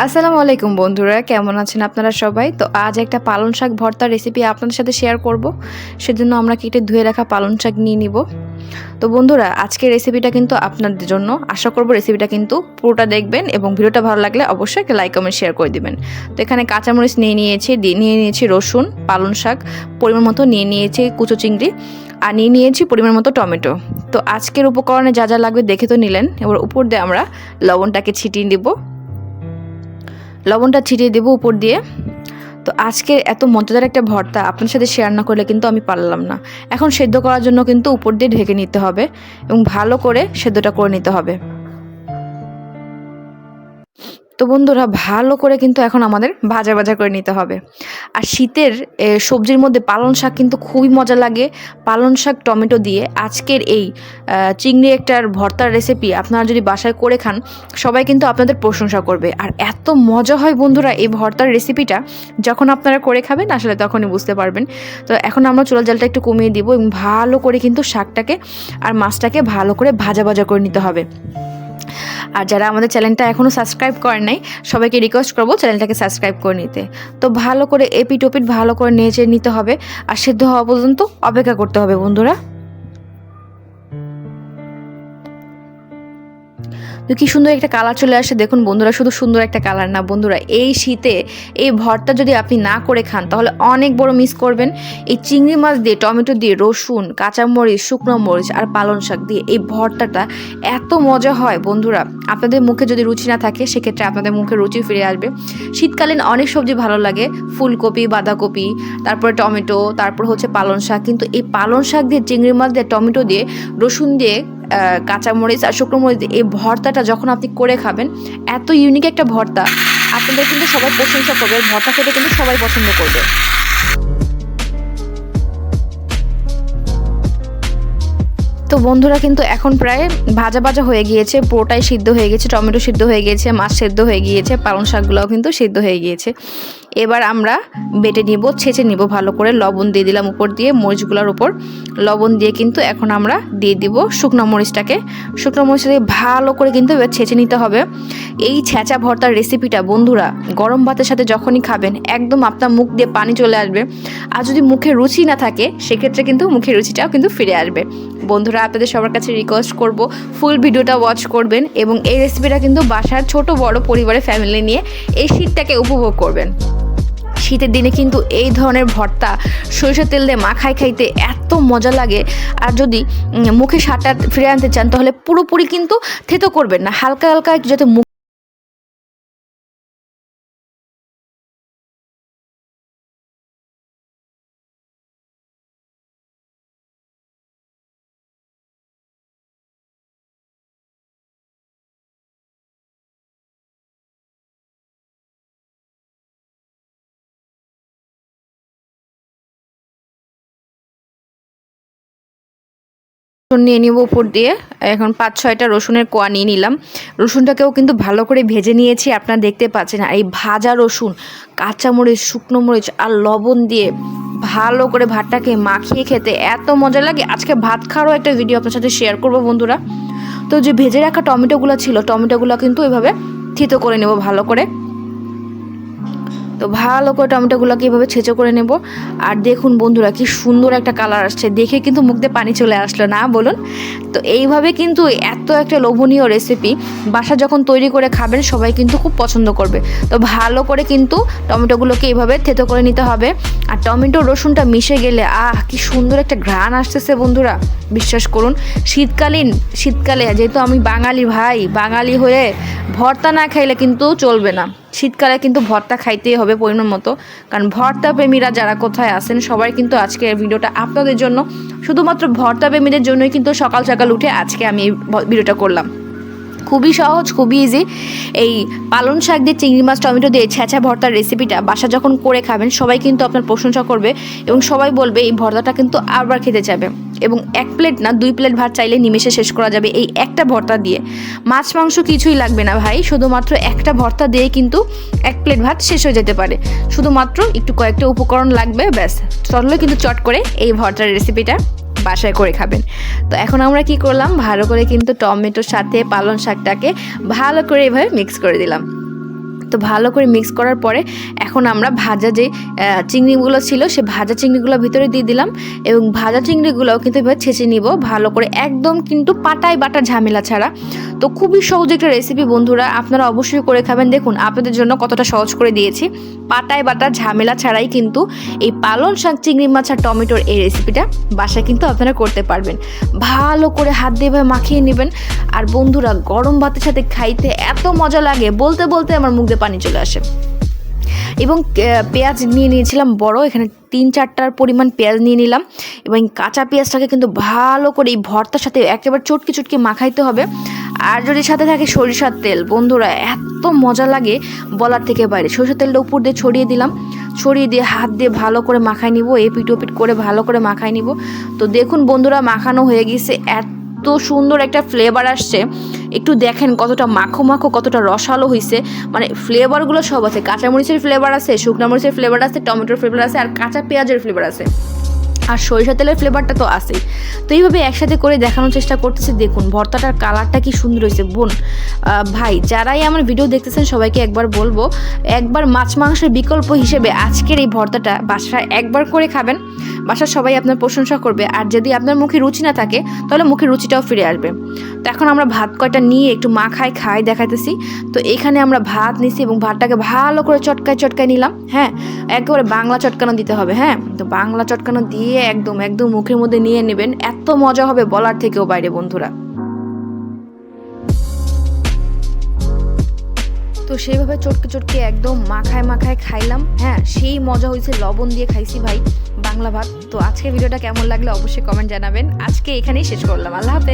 আসসালামু আলাইকুম বন্ধুরা, কেমন আছেন আপনারা সবাই? তো আজ একটা পালং শাক ভর্তার রেসিপি আপনাদের সাথে শেয়ার করব। সেজন্য আমরা কেটে ধুয়ে রাখা পালং শাক নিয়ে নিব। তো বন্ধুরা, আজকের রেসিপিটা কিন্তু আপনাদের জন্য। আশা করব রেসিপিটা কিন্তু পুরোটা দেখবেন এবং ভিডিওটা ভালো লাগলে অবশ্যই একটা লাইক কমেন্ট শেয়ার করে দিবেন। তো এখানে কাঁচামরিচ নিয়ে নিয়েছি নিয়ে নিয়েছি রসুন, পালং শাক, পরিমাণ মতো নিয়ে নিয়েছি কুচো চিংড়ি আর নিয়ে নিয়েছি পরিমাণ মতো টমেটো। তো আজকের উপকরণে যা যা লাগবে দেখে তো নিলেন। এবার উপর দিয়ে আমরা লবণটাকে ছিটিয়ে দিব লবণটা ছিটিয়ে দেবো উপর দিয়ে। তো আজকের এত মজাদার একটা ভর্তা আপনার সাথে শেয়ার না করলে কিন্তু আমি পারলাম না। এখন সেদ্ধ করার জন্য কিন্তু উপর দিয়ে ঢেকে নিতে হবে এবং ভালো করে সেদ্ধটা করে নিতে হবে। তো বন্ধুরা, ভালো করে কিন্তু এখন আমাদের ভাজা ভাজা করে নিতে হবে। আর শীতের সবজির মধ্যে পালং শাক কিন্তু খুবই মজা লাগে। পালং শাক, টমেটো দিয়ে আজকের এই চিংড়ি একটার ভর্তার রেসিপি আপনারা যদি বাসায় করে খান, সবাই কিন্তু আপনাদের প্রশংসা করবে। আর এত মজা হয় বন্ধুরা এই ভর্তার রেসিপিটা যখন আপনারা করে খাবেন, আসলে তখনই বুঝতে পারবেন। তো এখন আমরা চুলা জালটা একটু কমিয়ে দিব এবং ভালো করে কিন্তু শাকটাকে আর মাছটাকে ভালো করে ভাজা ভাজা করে নিতে হবে। আর যারা আমাদের চ্যানেলটা এখনও সাবস্ক্রাইব করে নাই, সবাইকে রিকোয়েস্ট করব চ্যানেলটাকে সাবস্ক্রাইব করে নিতে। তো ভালো করে এপিট ওপিট ভালো করে নেচে নিতে হবে, আর সেদ্ধ হওয়া পর্যন্ত অপেক্ষা করতে হবে বন্ধুরা। তো কি সুন্দর একটা কালার চলে আসে। দেখুন বন্ধুরা, শুধু সুন্দর একটা কালার না বন্ধুরা, এই শীতে এই ভর্তা যদি আপনি না করে খান, তাহলে অনেক বড় মিস করবেন। এই চিংড়ি মাছ দিয়ে, টমেটো দিয়ে, রসুন, কাঁচামরিচ, শুকনো মরিচ আর পালং শাক দিয়ে এই ভর্তাটা এত মজা হয় বন্ধুরা। আপনাদের মুখে যদি রুচি না থাকে, সেক্ষেত্রে আপনাদের মুখে রুচি ফিরে আসবে। শীতকালীন অনেক সবজি ভালো লাগে, ফুলকপি, বাঁধাকপি, তারপরে টমেটো, তারপর হচ্ছে পালং শাক। কিন্তু এই পালং শাক দিয়ে, চিংড়ি মাছ দিয়ে, টমেটো দিয়ে, রসুন দিয়ে কাঁচামরিচ আর শুকনো মরিচ এই ভর্তাটা যখন আপনি করে খাবেন, এত ইউনিক একটা ভর্তা। আপনাদের কিন্তু সবাই প্রশংসা করবে ভর্তা খেতে কিন্তু সবাই পছন্দ করবে। তো বন্ধুরা কিন্তু এখন প্রায় ভাজা ভাজা হয়ে গিয়েছে, পুরোটাই সিদ্ধ হয়ে গেছে, টমেটো সিদ্ধ হয়ে গিয়েছে, মাছ সেদ্ধ হয়ে গিয়েছে, পালং শাকগুলোও কিন্তু সিদ্ধ হয়ে গিয়েছে। এবার আমরা বেটে নিব, ছেঁচে নিব ভালো করে। লবণ দিয়ে দিলাম উপর দিয়ে, মরিচগুলোর উপর। লবণ দিয়ে কিন্তু এখন আমরা দিয়ে দিব শুকনো মরিচটাকে। শুকনো মরিচটাকে ভালো করে কিন্তু এবার ছেঁচে নিতে হবে। এই ছেঁচা ভর্তার রেসিপিটা বন্ধুরা, গরম ভাতের সাথে যখনই খাবেন, একদম আপনার মুখ দিয়ে পানি চলে আসবে। আর যদি মুখে রুচি না থাকে, সেক্ষেত্রে কিন্তু মুখে রুচিটাও কিন্তু ফিরে আসবে। বন্ধুরা, আপনাদের সবার কাছে রিকোয়েস্ট করব ফুল ভিডিওটা ওয়াচ করবেন এবং এই রেসিপিটা কিন্তু বাসার ছোট বড় পরিবারের ফ্যামিলি নিয়ে এই শীতটাকে উপভোগ করবেন। শীতের দিনে কিন্তু এই ধরনের ভর্তা, সরিষার তেল দিয়ে মাখায় খাইতে এত মজা লাগে। আর যদি মুখে সাটা ফিরে আনতে চান, তাহলে পুরোপুরি কিন্তু থেতো করবেন না। হালকা হালকা যাতে মুখ রসুন নিয়ে নিব উপর দিয়ে। এখন পাঁচ, ছয়টা রসুনের কোয়া নিয়ে নিলাম। রসুনটাকেও কিন্তু ভালো করে ভেজে নিয়েছি, আপনারা দেখতে পাচ্ছেন। আর এই ভাজা রসুন কাঁচামরিচ শুকনো মরিচ আর লবণ দিয়ে ভালো করে ভাতটাকে মাখিয়ে খেতে এত মজা লাগে। আজকে ভাত খাওয়ারও একটা ভিডিও আপনার সাথে শেয়ার করব বন্ধুরা। তো যে ভেজে রাখা টমেটোগুলো ছিল, টমেটোগুলো কিন্তু এভাবে থিতো করে নেব ভালো করে। তো ভালো করে টমেটোগুলোকে এভাবে ছেঁচো করে নেব। আর দেখুন বন্ধুরা, কি সুন্দর একটা কালার আসছে। দেখে কিন্তু মুখ দিয়ে পানি চলে আসলো, না বলুন? তো এইভাবে কিন্তু এত একটা লোভনীয় রেসিপি বাসা যখন তৈরি করে খাবেন, সবাই কিন্তু খুব পছন্দ করবে। তো ভালো করে কিন্তু টমেটোগুলোকে এইভাবে থেতো করে নিতে হবে। আর টমেটো রসুনটা মিশে গেলে, আহ, কি সুন্দর একটা ঘ্রাণ আসতেছে বন্ধুরা, বিশ্বাস করুন। শীতকালীন, শীতকালে, যেহেতু আমি বাঙালি ভাই, বাঙালি হয়ে ভর্তা না খাইলে কিন্তু চলবে না। শীতকালে কিন্তু ভর্তা খাইতেই হবে পরিমাণ মতো। কারণ ভর্তা প্রেমীরা যারা কোথায় আসেন সবাই কিন্তু আজকে ভিডিওটা আপনাদের জন্য। শুধুমাত্র ভর্তা প্রেমীদের জন্যই কিন্তু সকাল সকাল উঠে আজকে আমি এই ভিডিওটা করলাম। খুবই সহজ, খুবই ইজি এই পালং শাক দিয়ে চিংড়ি মাছ, টমেটো দিয়ে ছেঁচা ভর্তার রেসিপিটা বাসা যখন করে খাবেন, সবাই কিন্তু আপনার প্রশংসা করবে এবং সবাই বলবে এই ভর্তাটা কিন্তু আবার খেতে যাবে এবং এক প্লেট না, দুই প্লেট ভাত চাইলে নিমেষে শেষ করা যাবে এই একটা ভর্তা দিয়ে। মাছ, মাংস কিছুই লাগবে না ভাই, শুধুমাত্র একটা ভর্তা দিয়ে কিন্তু এক প্লেট ভাত শেষ হয়ে যেতে পারে। শুধুমাত্র একটু কয়েকটা উপকরণ লাগবে, ব্যাস। চললে কিন্তু চট করে এই ভর্তার রেসিপিটা বাসায় করে খাবেন। তো এখন আমরা কি করলাম? ভালো করে কিন্তু টমেটোর সাথে পালং শাকটাকে ভালো করে এভাবে মিক্স করে দিলাম। তো ভালো করে মিক্স করার পরে এখন আমরা ভাজা যে চিংড়িগুলো ছিল সে ভাজা চিংড়িগুলো ভিতরে দিয়ে দিলাম এবং ভাজা চিংড়িগুলোও কিন্তু এবার ছেঁচে নিব। ভালো করে একদম কিন্তু পাটায় বাটা ঝামেলা ছাড়া। তো খুবই সহজ একটা রেসিপি বন্ধুরা, আপনারা অবশ্যই করে খাবেন। দেখুন, আপনাদের জন্য কতটা সহজ করে দিয়েছি। পাটায় বাটা ঝামেলা ছাড়াই কিন্তু এই পালন শাক, চিংড়ি মাছ আর টমেটোর এই রেসিপিটা বাসায় কিন্তু আপনারা করতে পারবেন। ভালো করে হাত দিয়ে এভাবে মাখিয়ে নেবেন। আর বন্ধুরা, গরম ভাতের সাথে খাইতে এত মজা লাগে। বলতে বলতে আমার মুখ দিয়ে পানি চলে আসে। এবং পেঁয়াজ নিয়ে নিয়েছিলাম বড়, এখানে তিন চারটার পরিমাণ পেঁয়াজ নিয়ে নিলাম। এবং কাঁচা পেঁয়াজটাকে কিন্তু ভালো করে এই ভর্তার সাথে একেবারে চটকি চটকি মাখাইতে হবে। আর যদি সাথে থাকে সরিষার তেল। বন্ধুরা, এত মজা লাগে বলার থেকে বাইরে। সরিষার তেলটা উপর দিয়ে ছড়িয়ে দিলাম। ছড়িয়ে দিয়ে হাত দিয়ে ভালো করে মাখায় নিব এপিট ওপিট করে ভালো করে মাখায় নিব। তো দেখুন বন্ধুরা, মাখানো হয়ে গেছে এত সুন্দর একটা ফ্লেভার আসছে। একটু দেখেন কতটা মাখো মাখো, কতটা রসালো হয়েছে মানে ফ্লেভারগুলো সব আছে। কাঁচামরিচের ফ্লেভার আছে, শুকনো মরিচের ফ্লেভার আছে, টমেটোর ফ্লেভার আছে, আর কাঁচা পেঁয়াজের ফ্লেভার আছে। আর সরিষা তেলের ফ্লেভারটা তো আছেই। তো এইভাবে একসাথে করে দেখানোর চেষ্টা করতেছি। দেখুন, ভর্তাটার কালারটা কি সুন্দর হয়েছে। বোন ভাই, যারাই আমার ভিডিও দেখতেছেন, সবাইকে একবার বলব, একবার মাছ মাংসের বিকল্প হিসেবে আজকের এই ভর্তাটা বাসায় একবার করে খাবেন। বাসার সবাই আপনার প্রশংসা করবে। আর যদি আপনার মুখে রুচি না থাকে, তাহলে মুখে রুচিটাও ফিরে আসবে। তো এখন আমরা ভাত কয়টা নিয়ে একটু মা মাখায় খাই, দেখাইতেছি। তো এখানে আমরা ভাত নিছি এবং ভাতটাকে ভালো করে চটকায় চটকায় নিলাম। হ্যাঁ একেবারে বাংলা চটকানো দিতে হবে। হ্যাঁ তো বাংলা চটকানো দিয়ে একদম একদম মুখের মধ্যে নিয়ে নেবেন। এত মজা হবে বলার থেকেও বাইরে, বন্ধুরা। তো সেইভাবে চটকে চটকে একদম মাখায় মাখায় খাইলাম। হ্যাঁ সেই মজা হয়েছে লবণ দিয়ে খাইছি ভাই, বাংলা ভাত। তো আজকে ভিডিওটা কেমন লাগলে অবশ্যই কমেন্ট জানাবেন। আজকে এখানেই শেষ করলাম। আল্লাহ হাফেজ।